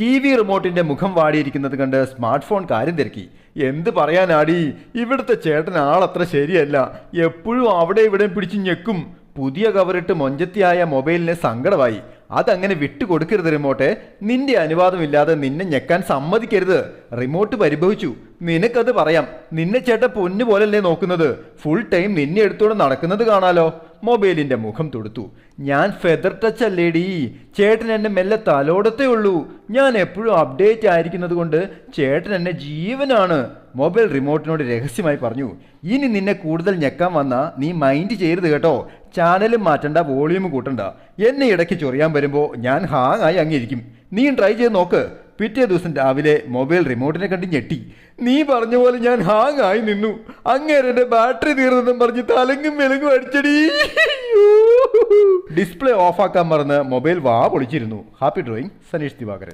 T V റിമോട്ടിന്റെ മുഖം വാടിയിരിക്കുന്നത് കണ്ട് smart phone കാര്യം തിരക്കി. എന്ത് പറയാനാടി? ഇവിടുത്തെ ചേട്ടൻ ആളത്ര ശരിയല്ല. എപ്പോഴും അവിടെ ഇവിടെ പിടിച്ച് ഞെക്കും. പുതിയ കവറിട്ട് മൊഞ്ചത്തിയായ മൊബൈലിന് സങ്കടമായി. അതങ്ങനെ വിട്ടുകൊടുക്കരുത് റിമോട്ടെ. നിന്റെ അനുവാദമില്ലാതെ നിന്നെ ഞെക്കാൻ സമ്മതിക്കരുത്. റിമോട്ട് പരിഭവിച്ചു. നിനക്കത് പറയാം. നിന്നെ ചേട്ട പൊന്നു പോലല്ലേ നോക്കുന്നത്. ഫുൾ ടൈം നിന്നെ എടുത്തോടെ നടക്കുന്നത് കാണാലോ. മൊബൈലിന്റെ മുഖം തൊടുത്തു. ഞാൻ ഫെദർ ടച്ച് അല്ലേടി. ചേട്ടൻ എന്നെ മെല്ലെ തലോടത്തേ ഉള്ളൂ. ഞാൻ എപ്പോഴും അപ്ഡേറ്റ് ആയിരിക്കുന്നത് കൊണ്ട് ചേട്ടൻ എന്നെ ജീവനാണ്. മൊബൈൽ റിമോട്ടിനോട് രഹസ്യമായി പറഞ്ഞു. ഇനി നിന്നെ കൂടുതൽ ഞെക്കാൻ വന്ന നീ മൈൻഡ് ചെയ്യരുത് കേട്ടോ. ചാനലും മാറ്റണ്ട വോളിയൂം കൂട്ടണ്ട. എന്നെ ഇടയ്ക്ക് ചൊറിയാൻ വരുമ്പോൾ ഞാൻ ഹാങ് ആയി അങ്ങിരിക്കും. നീ ട്രൈ ചെയ്ത് നോക്ക്. പിറ്റേ ദിവസം രാവിലെ മൊബൈൽ റിമോട്ടിനെ കണ്ട് ഞെട്ടി. നീ പറഞ്ഞ പോലെ ഞാൻ ഹാങ് ആയി നിന്നു. അങ്ങേരെ ബാറ്ററി തീർന്നെന്നും പറഞ്ഞ് തലങ്ങും മെലുങ്ങും അടിച്ചടി. ഡിസ്പ്ലേ ഓഫാക്കാൻ മറന്ന് മൊബൈൽ വാ പൊളിച്ചിരുന്നു. Happy drawing Saneesh Divakaran.